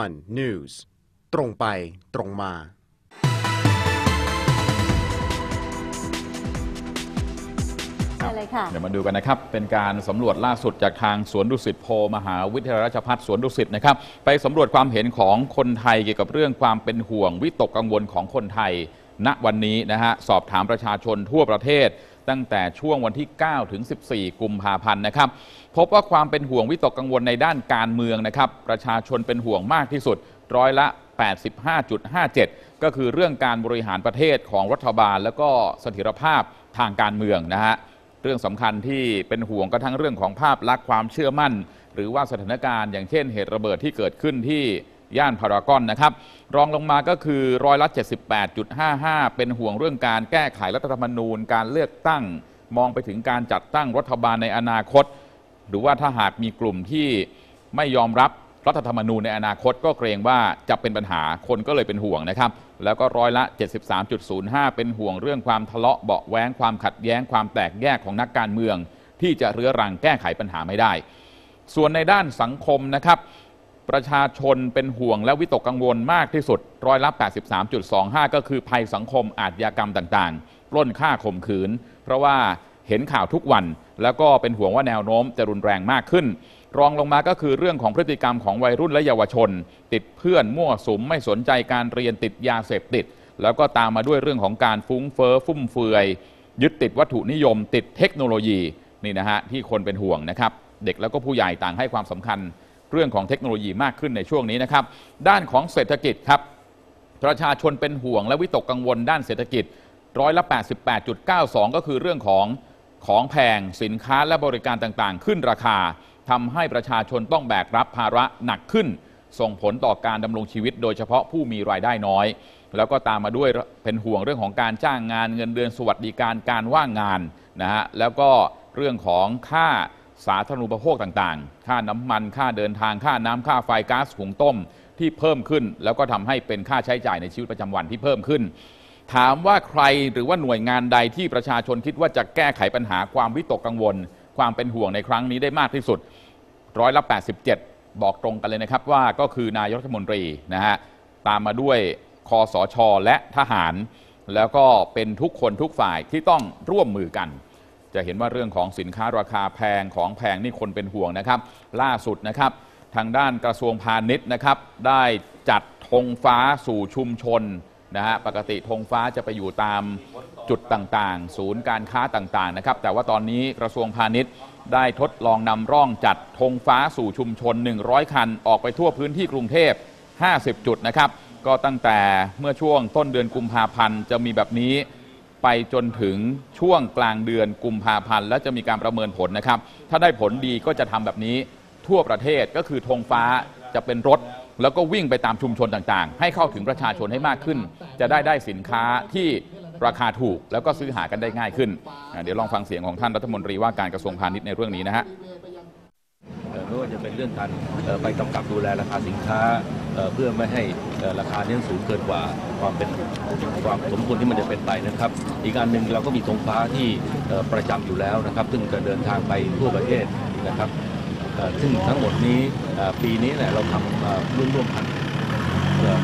one news ตรงไปตรงมาใช่เลยค่ะ เดี๋ยวมาดูกันนะครับ เป็นการสำรวจล่าสุดจากทางสวนดุสิตโพมหาวิทยาลัยราชภัฏสวนดุสิตนะครับ ไปสำรวจความเห็นของคนไทยเกี่ยวกับเรื่องความเป็นห่วงวิตกกังวลของคนไทย ณวันนี้นะฮะสอบถามประชาชนทั่วประเทศ ตั้งแต่ช่วงวันที่ 9 ถึง 14 กุมภาพันธ์นะครับ พบว่าความเป็นห่วงวิตกกังวลในด้านการเมืองนะครับ ประชาชนเป็นห่วงมากที่สุดร้อยละ 85.57 ก็คือเรื่องการบริหารประเทศของรัฐบาล แล้วก็เสถียรภาพทางการเมืองนะฮะเรื่องสำคัญที่เป็นห่วงก็ทั้งเรื่องของภาพลักษณ์ความเชื่อมั่น หรือว่าสถานการณ์อย่างเช่นเหตุระเบิดที่เกิดขึ้นที่ ย่านพารากอนนะครับ รองลงมาก็คือร้อยละ 78.55 เป็นห่วงเรื่องการแก้ไขรัฐธรรมนูญ การเลือกตั้ง มองไปถึงการจัดตั้งรัฐบาลในอนาคต หรือว่าถ้าหากมีกลุ่มที่ไม่ยอมรับรัฐธรรมนูญในอนาคตก็เกรงว่าจะเป็นปัญหาคนก็เลยเป็นห่วงนะครับ แล้วก็ร้อยละ 73.05 เป็นห่วงเรื่องความทะเลาะเบาะแว้งความขัดแย้งความแตกแยกของนักการเมือง ที่จะเรื้อรังแก้ไขปัญหาไม่ได้ ส่วนในด้านสังคมนะครับ ประชาชนเป็นห่วงและวิตกกังวลมากที่สุด ร้อยละ 83.25 ก็คือภัยสังคมอาชญากรรมต่างๆ ปล้นฆ่าข่มขืน เพราะว่าเห็นข่าวทุกวัน แล้วก็เป็นห่วงว่าแนวโน้มจะรุนแรงมากขึ้น รองลงมาก็คือเรื่องของพฤติกรรมของวัยรุ่นและเยาวชน ติดเพื่อนมั่วสุมไม่สนใจการเรียนติดยาเสพติด แล้วก็ตามมาด้วยเรื่องของการฟุ้งเฟ้อฟุ่มเฟือย ยึดติดวัตถุนิยม ติดเทคโนโลยีนี่นะฮะที่คนเป็นห่วงนะครับ เด็กแล้วก็ผู้ใหญ่ต่างให้ความสำคัญ เรื่องของเทคโนโลยีมากขึ้นในช่วงนี้นะครับ ด้านของเศรษฐกิจครับ ประชาชนเป็นห่วงและวิตกกังวลด้านเศรษฐกิจร้อยละ88.92 ก็คือเรื่องของของแพงสินค้าและบริการต่างๆ ขึ้นราคาทำให้ประชาชนต้องแบกรับภาระหนักขึ้น ส่งผลต่อการดำรงชีวิต โดยเฉพาะผู้มีรายได้น้อย แล้วก็ตามมาด้วยเป็นห่วงเรื่องของการจ้างงานเงินเดือนสวัสดิการการว่างงานนะฮะแล้วก็เรื่องของค่า สาธารณูปโภคต่างๆ ค่าน้ำมัน ค่าเดินทาง ค่าน้ำ ค่าไฟก๊าซหุงต้มที่เพิ่มขึ้น แล้วก็ทำให้เป็นค่าใช้จ่ายในชีวิตประจำวันที่เพิ่มขึ้น ถามว่าใครหรือว่าหน่วยงานใดที่ประชาชนคิดว่าจะแก้ไขปัญหาความวิตกกังวล ความเป็นห่วงในครั้งนี้ได้มากที่สุดร้อยละ87 บอกตรงกันเลยนะครับว่าก็คือนายรัฐมนตรีนะฮะตามมาด้วยคอสชและทหาร แล้วก็เป็นทุกคนทุกฝ่ายที่ต้องร่วมมือกัน จะเห็นว่าเรื่องของสินค้าราคาแพงของแพงนี่คนเป็นห่วงนะครับ ล่าสุดนะครับ ทางด้านกระทรวงพาณิชย์นะครับ ได้จัดธงฟ้าสู่ชุมชนนะฮะปกติธงฟ้าจะไปอยู่ตามจุดต่างๆ ศูนย์การค้าต่างๆนะครับ แต่ว่าตอนนี้กระทรวงพาณิชย์ได้ทดลองนำร่องจัดธงฟ้าสู่ชุมชน 100 คัน ออกไปทั่วพื้นที่กรุงเทพ 50 จุดนะครับ ก็ตั้งแต่เมื่อช่วงต้นเดือนกุมภาพันธ์จะมีแบบนี้ ไปจนถึงช่วงกลางเดือนกุมภาพันธ์แล้วจะมีการประเมินผลนะครับ ถ้าได้ผลดีก็จะทำแบบนี้ทั่วประเทศก็คือธงฟ้าจะเป็นรถ แล้วก็วิ่งไปตามชุมชนต่างๆ ให้เข้าถึงประชาชนให้มากขึ้น จะได้ได้สินค้าที่ราคาถูกแล้วก็ซื้อหากันได้ง่ายขึ้น เดี๋ยวลองฟังเสียงของท่านรัฐมนตรีว่าการกระทรวงพาณิชย์ในเรื่องนี้นะฮะ ว่าจะเป็นเรื่องการไปกำกับดูแลราคาสินค้า เพื่อไม่ให้ราคาเนี้สูงเกินกว่าความเป็นความสมควรที่มันจะเป็นไปนะครับ อีกอันหนึ่งเราก็มีธงฟ้าที่ประจำอยู่แล้วนะครับ ซึ่งจะเดินทางไปทั่วประเทศนะครับซึ่งทั้งหมดนี้ปีนี้เนี่ยเราทำเอ่อร่วมร่วมพัน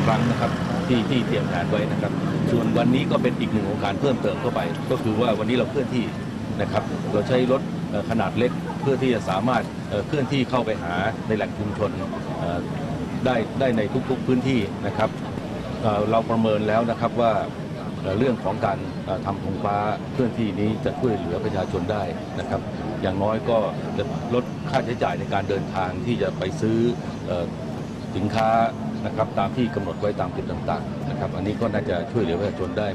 ครั้งนะครับที่ที่เตรียมการไว้นะครับ ส่วนวันนี้ก็เป็นอีกหนึ่งโครงการเพิ่มเติมเข้าไป ก็คือว่าวันนี้เราเคลื่อนที่นะครับ เราใช้รถขนาดเล็ก เพื่อที่จะสามารถเคลื่อนที่เข้าไปหาในแหล่งชุมชนได้ได้ในทุกๆพื้นที่นะครับเราประเมินแล้วนะครับว่าเรื่องของการทำธงฟ้าเคลื่อนที่นี้จะช่วยเหลือประชาชนได้นะครับ อย่างน้อยก็จะลดค่าใช้จ่ายในการเดินทางที่จะไปซื้อเอ่อสินค้านะครับตามที่กำหนดไว้ตามจุดต่างๆ นะครับอันนี้ก็น่าจะช่วยเหลือประชาชนได้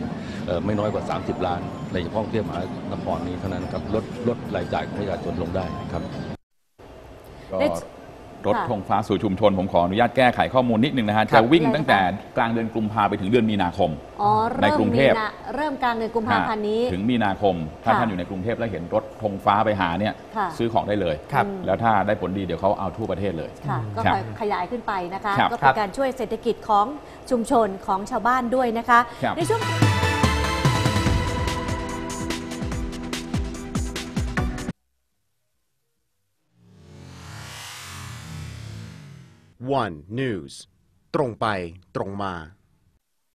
ไม่น้อยกว่า 30 ล้านในเฉพาะกรุงเทพมหานครนี้เท่านั้นครับลดลดรายจ่ายของประชาชนลงได้ครับก็ รถค่ะธงฟ้าสู่ชุมชน ผมขออนุญาตแก้ไขข้อมูลนิดนึงนะฮะ จะวิ่งตั้งแต่กลางเดือนกุมภาไปถึงเดือนมีนาคมอ๋อในเริ่มกรุงเทพมีนาเริ่มกลางเดือนกุมภาพันธ์นี้ ถึงมีนาคม ถ้าค่ะท่านอยู่ในกรุงเทพแล้วเห็นรถธงฟ้าไปหาเนี่ยค่ะซื้อของได้เลยครับแล้วถ้าได้ผลดีเดี๋ยวเขาเอาทั่วประเทศเลยค่ะก็ครับขยายขึ้นไปนะคะครับก็เป็นการช่วยเศรษฐกิจของชุมชนของชาวบ้านด้วยนะคะครับในช่วง one news ตรงไปตรงมา